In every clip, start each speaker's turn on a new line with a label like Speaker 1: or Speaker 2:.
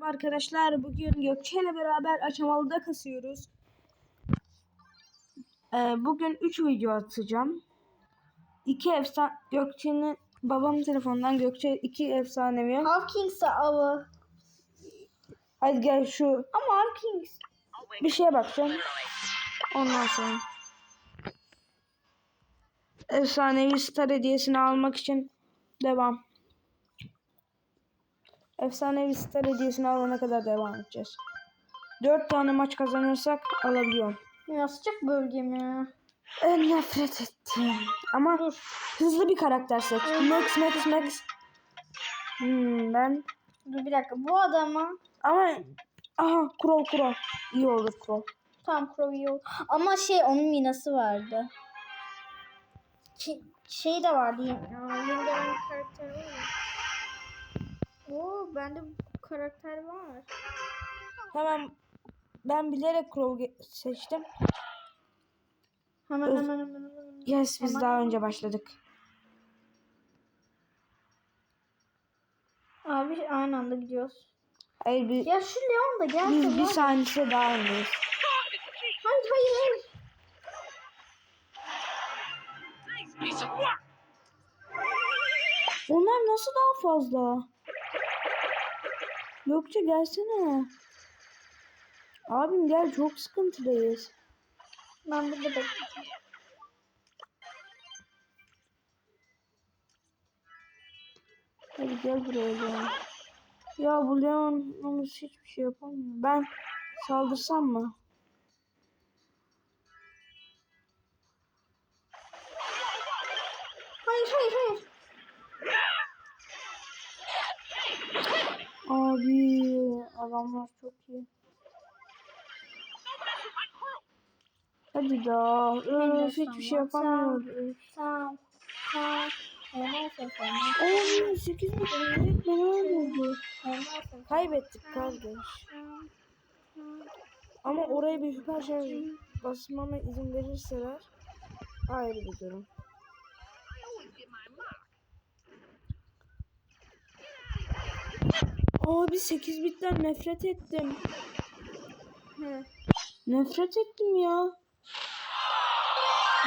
Speaker 1: Arkadaşlar bugün Gökçe ile beraber açamalıda kasıyoruz. Ee, bugün 3 video atacağım. 2 efsane Gökçe'nin babamın telefonundan Gökçe 2 efsanevi.
Speaker 2: Hawkings'e avı.
Speaker 1: Hadi gel şu
Speaker 2: Ama Hawkings.
Speaker 1: bir şeye bakacağım. Ondan sonra. Efsanevi star hediyesini almak için devam. Efsanevi star hediyesini alana kadar devam edeceğiz. 4 tane maç kazanırsak alabiliyorum.
Speaker 2: Ya sıcak bölge mi?
Speaker 1: En nefret ettim. Ama hızlı bir karakter seç. Max Max Max. Hmm, ben
Speaker 2: Dur bir dakika. Bu adama
Speaker 1: ama aha Crow Crow. İyi olur Crow.
Speaker 2: tam Crow iyi oldu. Ama şey onun minası vardı. Ki, şey de vardı. Yeni, gelen karakter var ya. Oo bende bu karakter var.
Speaker 1: Hemen ben bilerek Crow seçtim.
Speaker 2: Hemen hemen hemen hemen.
Speaker 1: Yes biz
Speaker 2: Hemen
Speaker 1: daha önce başladık.
Speaker 2: Abi aynı anda gidiyoruz.
Speaker 1: Hayır bir,
Speaker 2: Ya şu Leon da gelse
Speaker 1: biz bir saniyesi daha öndeyiz.
Speaker 2: Hayır hayır hayır.
Speaker 1: Onlar nasıl daha fazla? Gökçe gelsene. Abim gel çok sıkıntıdayız.
Speaker 2: Ben burada bekleyeceğim.
Speaker 1: Hadi gel buraya Leon. Ya bu Leon Yalnız hiçbir şey yapamıyor. Ben saldırsam mı?
Speaker 2: Hayır hayır hayır.
Speaker 1: Abi adamlar çok iyi. Hadi daha. Öf, hiçbir şey yapamıyoruz.
Speaker 2: Tamam. Tamam. Neyse sonra.
Speaker 1: Oğlum 8 bin direkt bana oldu. Kaybettik kardeş. Ama oraya bir süper şarj basmama izin verirseler ayrı bir durum. Abi 8 bitten nefret ettim.
Speaker 2: Hı.
Speaker 1: Nefret ettim ya.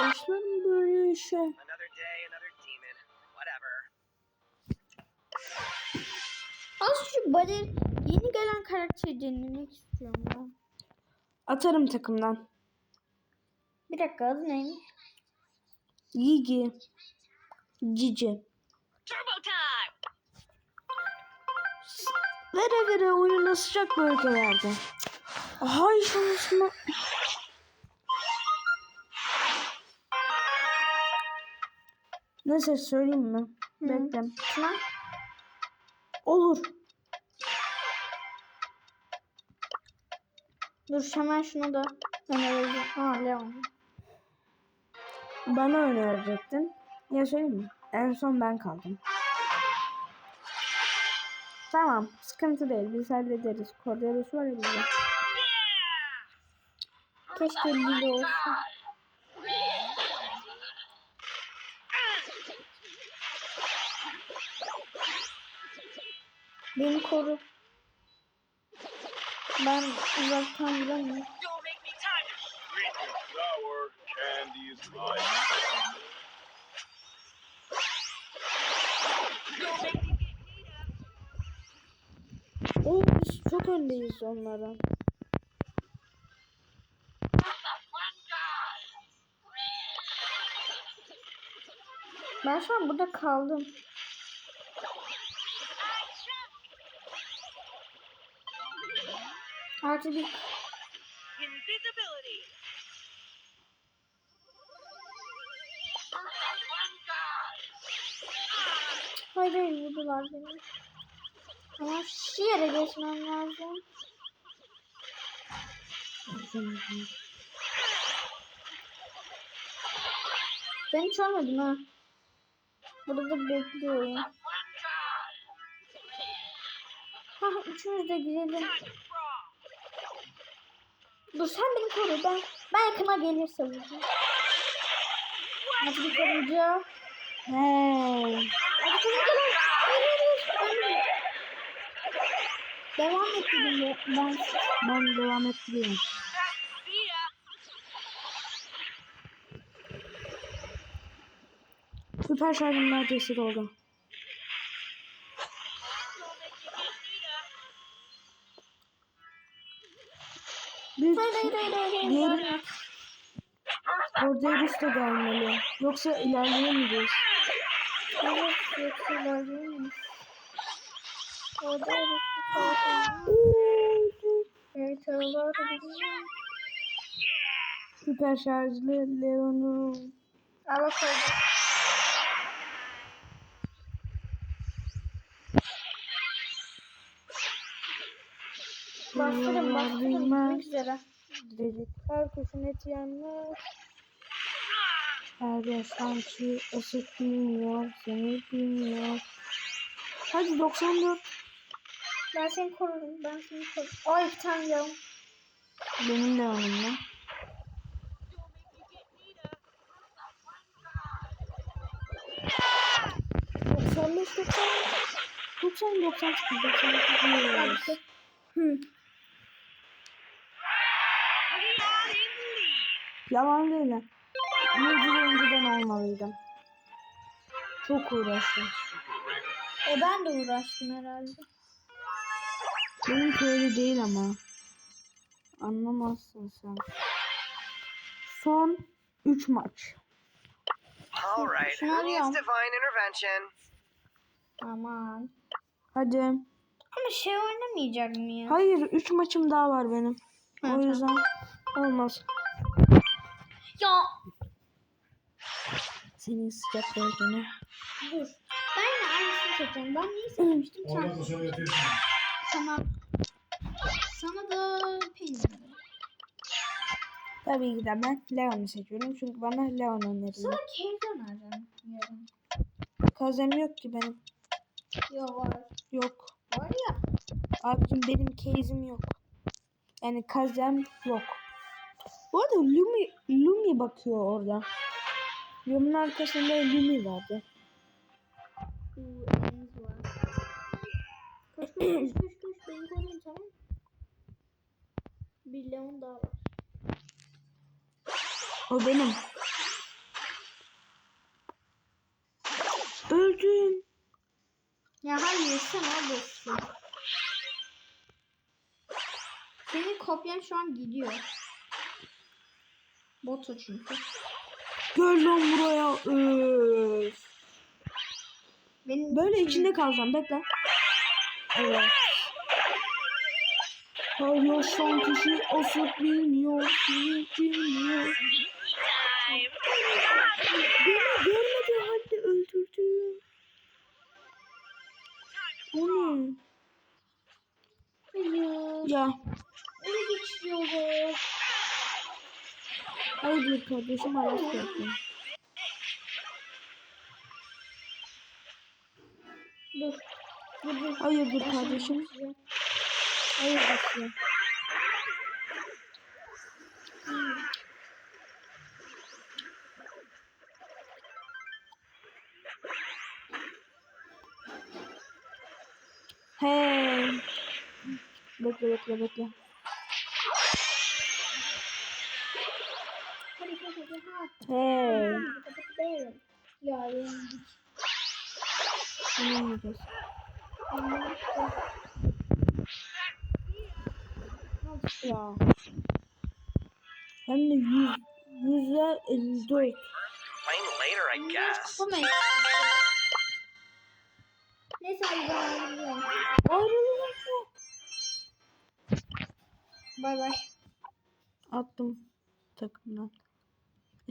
Speaker 1: Başlarım böyle işe.
Speaker 2: Az şu Balir yeni gelen karakteri denemek istiyorum ben.
Speaker 1: Atarım takımdan.
Speaker 2: Bir dakika adı neymiş?
Speaker 1: Gigi. Cici. Vere vere oyuna sıcak bölgelerde. Hay şansıma. Neyse söyleyeyim mi? Bekle. Olur.
Speaker 2: Dur hemen şunu da önerelim. Ha Leon.
Speaker 1: Bana önerecektin. Ya söyleyeyim mi? En son ben kaldım. Tamam. Sıkıntı değil. Biz hallederiz. Cordelis var ya bizde.
Speaker 2: Keşke Lili olsa. Beni koru. Ben uzaktan vuramıyorum.
Speaker 1: Oo biz çok öndeyiz onlardan.
Speaker 2: Ben şu an burada kaldım. Artı bir hayır hayır vurdular beni. Ama şu yere geçmem lazım. Ben hiç ölmedim ha. Burada bekliyorum. Ha üçümüz de girelim. Dur sen beni koru ben. Ben yakına gelirse vuracağım. Hadi bir koruyucu.
Speaker 1: Hey.
Speaker 2: Hadi koruyucu lan. Hayır hayır hayır. Ölmedim. Devam et dedim ya. Ben
Speaker 1: Ben devam
Speaker 3: ya.
Speaker 1: Süper şarjım neredeyse doldu. Bir
Speaker 2: Hayır hayır hayır hayır.
Speaker 1: Diğeri-
Speaker 2: hayır.
Speaker 1: orada Rus da gelmeli. Yoksa ilerleyemeyeceğiz.
Speaker 2: Evet, yoksa ilerleyemeyiz. Orada
Speaker 1: Süper şarjlı Leon'u.
Speaker 2: Al bakalım. Bastırın, bastırın. Bitmek üzere.
Speaker 1: Dedik. Herkesin eti yenmez. Herkes sanki ısık bilmiyor, seni bilmiyor. Hadi 94.
Speaker 2: Ben seni korurum, ben seni korurum. Ay bir tane yavrum.
Speaker 1: Benim Leon'umla. Doksan beş, doksan doksan doksan çıktı, doksan dokuz yiyoruz.
Speaker 2: Hı.
Speaker 1: Yalan değil yıl önceden olmalıydım. Çok uğraştım.
Speaker 2: E ben de uğraştım herhalde.
Speaker 1: Benim öyle değil ama. Anlamazsın sen. Son 3 maç.
Speaker 3: All right. Who needs divine intervention?
Speaker 2: Aman.
Speaker 1: Hadi.
Speaker 2: Ama şey oynamayacak mı ya?
Speaker 1: Hayır 3 maçım daha var benim. O yüzden olmaz.
Speaker 2: Ya
Speaker 1: Senin sıcak bölgene.
Speaker 2: dur. Ben de aynısını seçeceğim. Ben neyi seçmiştim?
Speaker 4: Ondan sonra yatıyorsun.
Speaker 2: Sana, sana da peynir.
Speaker 1: Tabii ki de ben Leon'u seçiyorum. Çünkü bana Leon öneriliyor.
Speaker 2: Sana keyif önereceğim yarın.
Speaker 1: Kazem yok ki benim.
Speaker 2: Yo var.
Speaker 1: Yok.
Speaker 2: Var ya.
Speaker 1: Abicim benim case'im yok. Yani kazem yok. Bu arada Lumi, Lumi bakıyor orada. Lumi'nin arkasında Lumi vardı.
Speaker 2: Var. Tamam? Bir leon daha var.
Speaker 1: O benim. Öldüm.
Speaker 2: Ya hayır sen oradasın. Senin kopyan şu an gidiyor. Botu çünkü.
Speaker 1: Gel lan buraya. Öf.
Speaker 2: Benim
Speaker 1: Böyle içinde kalacağım. Bekle. Evet. Paylaşan kişi asıl bilmiyor. Bilmiyor. Beni görmedi halde öldürdü. O ne? Ya.
Speaker 2: Öyle geçiyoruz.
Speaker 1: Haydi kardeşim ayas yaptım.
Speaker 2: Dur.
Speaker 1: Hayırdır kardeşim? Hayırdır. Hey. Bekle bekle bekle. Hey.
Speaker 2: Ya yendik.
Speaker 1: Yapacağız? Ya. Hem de yüz. Yüzler 54.
Speaker 3: Playing later, I guess.
Speaker 2: Kafama ekşidi. Neyse.
Speaker 1: Ayrılmak mı?
Speaker 2: Bay bay.
Speaker 1: Attım takımdan.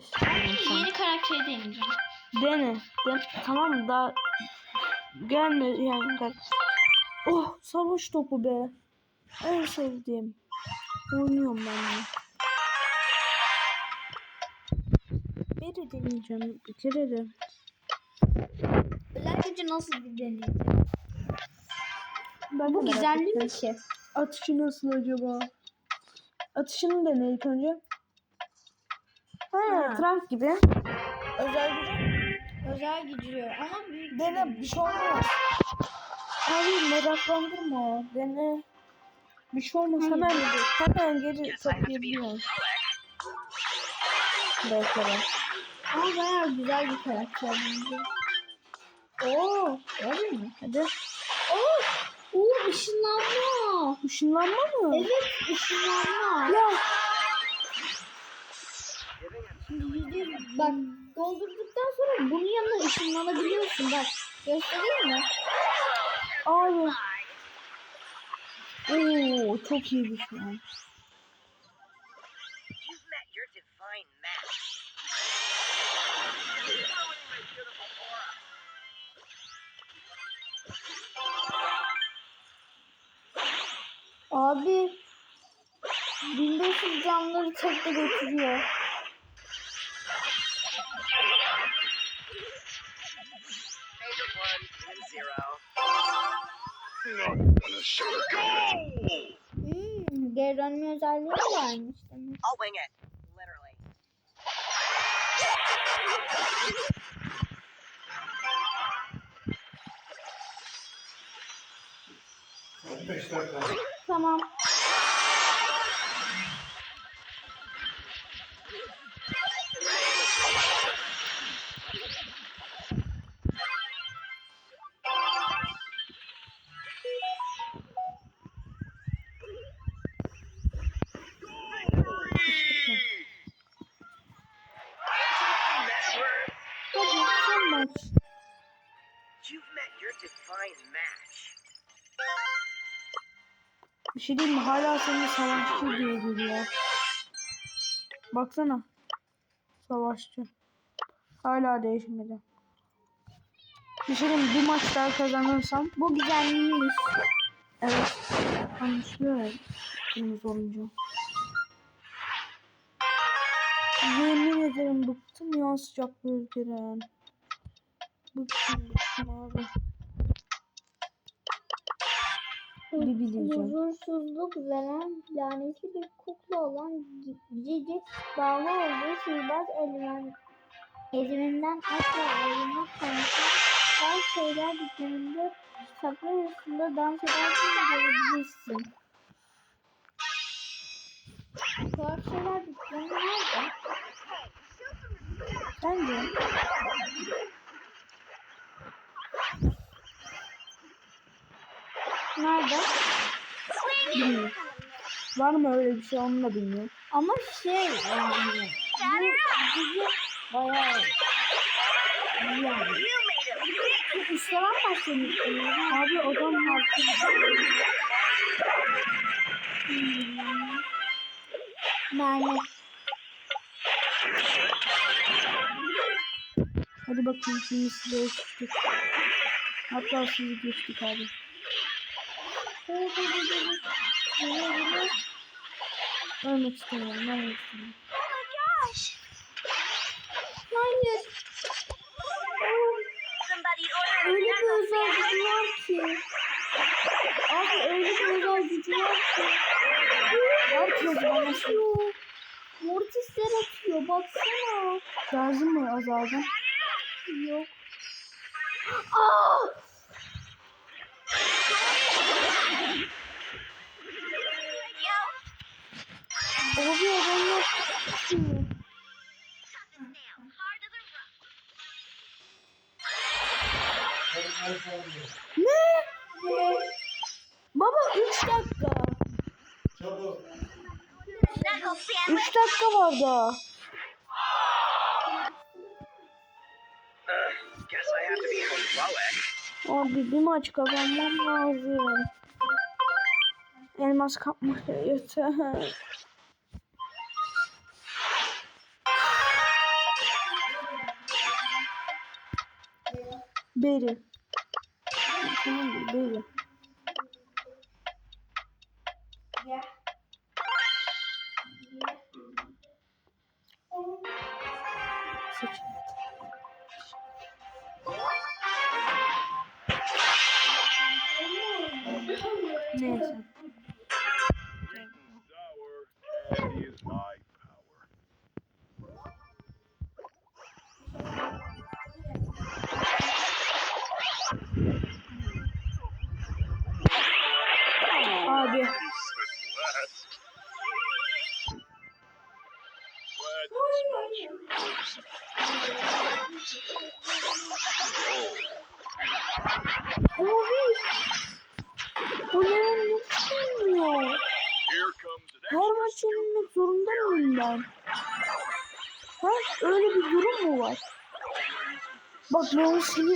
Speaker 1: Sen.
Speaker 2: Yeni karakteri deneyeceğim.
Speaker 1: Dene. Den tamam mı? Daha gelme yani. Gel. Oh savaş topu be. En sevdiğim. Oynuyorum ben bunu. Bir de deneyeceğim. Bir kere de.
Speaker 2: Özel gücü nasıl bir deneyeceğim?
Speaker 1: Ben
Speaker 2: Bu
Speaker 1: ettim.
Speaker 2: bir şey.
Speaker 1: Atışı nasıl acaba? Atışını dene ilk önce. Ha. Trump gibi. Özel gücü.
Speaker 2: Özel gücü ama büyük.
Speaker 1: Dene bir şey olmaz. Abi meraklandırma. Dene. Bir şey olmaz hemen hemen geri toplayabiliyorum. Belki de.
Speaker 2: Ama bayağı güzel bir karakter bence. Oo, öyle mi?
Speaker 1: Hadi.
Speaker 2: Oo, oo ışınlanma.
Speaker 1: Işınlanma mı?
Speaker 2: Evet, ışınlanma.
Speaker 1: Ya
Speaker 2: Şimdi bak doldurduktan sonra bunun yanına ışınlanabiliyorsun. Bak göstereyim mi?
Speaker 1: abi. Oo çok iyi bir şey.
Speaker 2: Abi 1500 canları tek de götürüyor.
Speaker 3: Zero.
Speaker 2: Hmm, geri dönme özelliği varmış demek.
Speaker 3: I'll wing it. Literally.
Speaker 2: Tamam.
Speaker 3: Met your divine match.
Speaker 1: Bir şey diyeyim mi? Hala seni savaşçı diye geliyor. Baksana. Savaşçı. Hala değişmedi. Bir şey diyeyim? Bir maç daha kazanırsam
Speaker 2: Bu güzelmiş.
Speaker 1: evet. Anlaşılıyor ya. Kırmızı olunca. Yemin ederim bıktım ya sıcak bölgeden. Bıktım bıktım abi. Bir bileceğim.
Speaker 2: Huzursuzluk veren lanetli bir kukla olan Cici bağlı olduğu sihirbaz eldiven, eldiveninden asla ayrılmak konusunda her şeyler dükkanında kitaplar arasında dans ederken görebilirsin. Tuhaf şeyler dükkanı nerede?
Speaker 1: Bence.
Speaker 2: Nerede?
Speaker 1: Bilmiyorum. Var mı öyle bir şey onu da bilmiyorum.
Speaker 2: Ama şey yani bu dizi bayağı iyi yani. İstemem başlamış.
Speaker 1: Abi adam
Speaker 2: Hmm. Mermi.
Speaker 1: Hadi bakayım şimdi size geçtik. Hatta sizi geçtik abi. Ölmek istemiyorum, ölmek istemiyorum.
Speaker 2: Hayır. Öyle bir özel gücü var ki. Abi öyle bir özel gücü var ki.
Speaker 1: Zaman nasıl?
Speaker 2: Atıyor. Mortisler atıyor. Baksana.
Speaker 1: Şarjım mı azaldı?
Speaker 2: Yok. Aa!
Speaker 1: Abi adamlar. Ne? Baba 3 dakika. 3 dakika var daha. Abi bir maç kazanmam lazım. Elmas kapmak yeter. Beri. Tamam Beri. Neyse. Öyle bir durum mu var? Bak Leon seni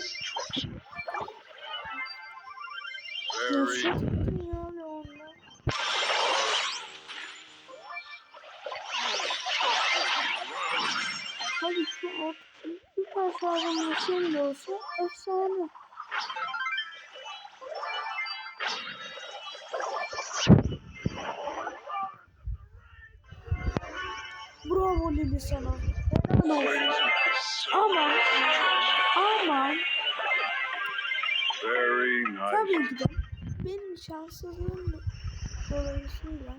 Speaker 1: Leon'dan. Hadi şu süper sağlam yaşayan da olsa efsane. Bravo Lili sana. Helal olsun. Ama ama
Speaker 5: very nice.
Speaker 1: tabii ki de benim şanssızlığım dolayısıyla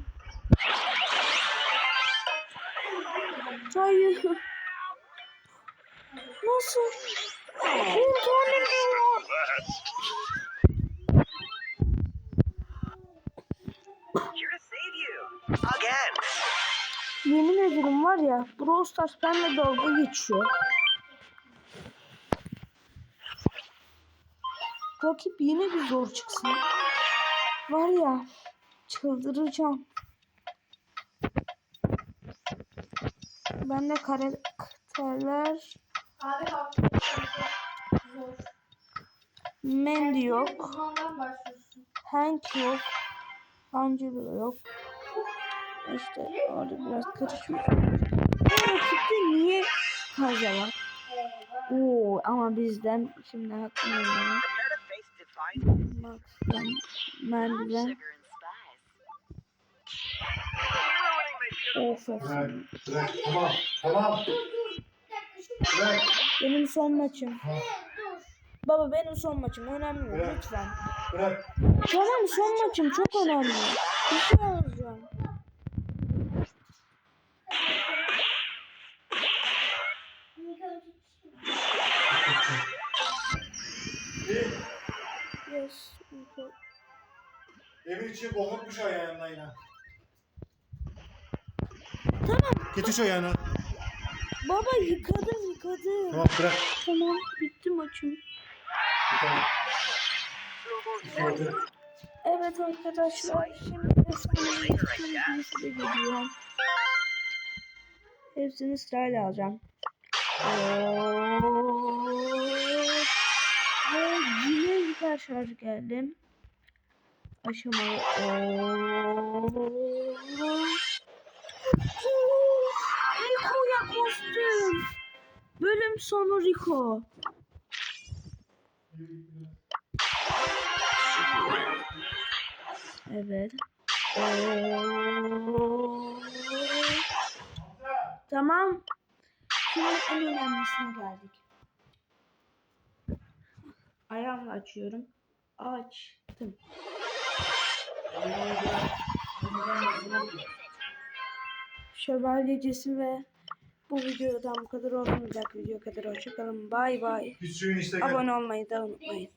Speaker 1: Hayır. Nasıl? Tane mi var? Yemin ederim var ya Brawl Stars benimle dalga geçiyor. Rakip yine bir zor çıksın. Var ya çıldıracağım. Bende karakterler
Speaker 2: Abi hafta zor.
Speaker 1: Mandy yok. Hank yok. Angelo yok. İşte orada biraz karışmış. Rakipte niye Kaza var? Oo ama bizden şimdi hakkını Max'dan
Speaker 3: spice.
Speaker 1: Of of.
Speaker 4: Bırak, bırak. Tamam, tamam. Bırak.
Speaker 1: Benim son maçım.
Speaker 4: Ha,
Speaker 1: Baba benim son maçım. Önemli?
Speaker 4: Evet.
Speaker 1: Lütfen.
Speaker 4: Bırak.
Speaker 1: Tamam son maçım çok önemli. Bir şey alacağım.
Speaker 4: Evin içi boğulmuş ayağına yine.
Speaker 1: Tamam.
Speaker 4: Getir şu ayağını.
Speaker 1: Baba yıkadım yıkadım.
Speaker 4: Tamam bırak.
Speaker 1: Tamam bitti maçım.
Speaker 4: Tamam. Hadi.
Speaker 1: Evet arkadaşlar şimdi hepsini de geliyor. Hepsini sırayla alacağım. Ve yine hiper şarj geldim. Aşamalı. Oo. Rico'ya kostüm. Bölüm sonu Rico. Evet. Tamam. Şimdi en önemlisine geldik. Ayağımla açıyorum. Açtım. Şövalyecesi ve bu videodan bu kadar dahaki video kadar hoşçakalın. Bay bay. Abone olmayı da unutmayın.